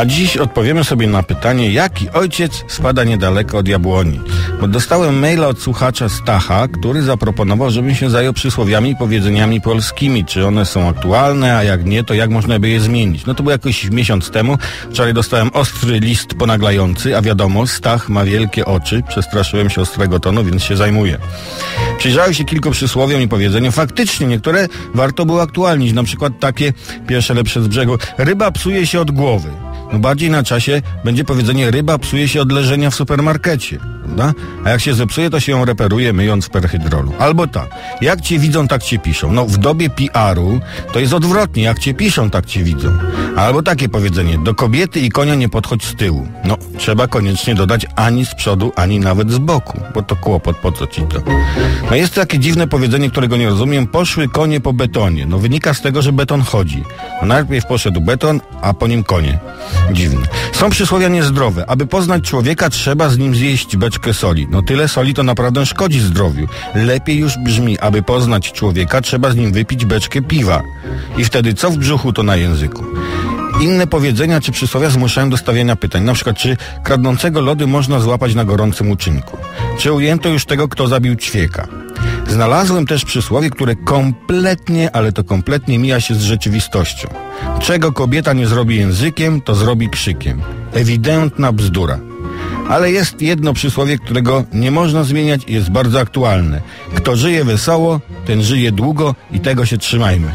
A dziś odpowiemy sobie na pytanie, jaki ojciec spada niedaleko od jabłoni. Bo dostałem maila od słuchacza Stacha, który zaproponował, żebym się zajął przysłowiami i powiedzeniami polskimi. Czy one są aktualne, a jak nie, to jak można by je zmienić? No to było jakoś miesiąc temu. Wczoraj dostałem ostry list ponaglający, a wiadomo, Stach ma wielkie oczy. Przestraszyłem się ostrego tonu, więc się zajmuję. Przyjrzałem się kilku przysłowiom i powiedzeniom. Faktycznie niektóre warto było aktualnić. Na przykład takie, pierwsze lepsze z brzegu. Ryba psuje się od głowy. No bardziej na czasie będzie powiedzenie ryba psuje się od leżenia w supermarkecie, prawda? A jak się zepsuje, to się ją reperuje myjąc w perhydrolu. Albo tak, jak cię widzą, tak cię piszą. No w dobie PR-u to jest odwrotnie, jak cię piszą, tak cię widzą. Albo takie powiedzenie, do kobiety i konia nie podchodź z tyłu. No, trzeba koniecznie dodać ani z przodu, ani nawet z boku, bo to kłopot, po co ci to? No jest takie dziwne powiedzenie, którego nie rozumiem, poszły konie po betonie. No wynika z tego, że beton chodzi. No, najpierw poszedł beton, a po nim konie. Dziwne. Są przysłowia niezdrowe. Aby poznać człowieka, trzeba z nim zjeść beczkę soli. No tyle soli to naprawdę szkodzi zdrowiu. Lepiej już brzmi, aby poznać człowieka, trzeba z nim wypić beczkę piwa. I wtedy co w brzuchu, to na języku. Inne powiedzenia czy przysłowia zmuszają do stawiania pytań. Na przykład, czy kradnącego lody można złapać na gorącym uczynku? Czy ujęto już tego, kto zabił ćwieka? Znalazłem też przysłowie, które kompletnie, ale to kompletnie mija się z rzeczywistością. Czego kobieta nie zrobi językiem, to zrobi krzykiem. Ewidentna bzdura. Ale jest jedno przysłowie, którego nie można zmieniać i jest bardzo aktualne. Kto żyje wesoło, ten żyje długo i tego się trzymajmy.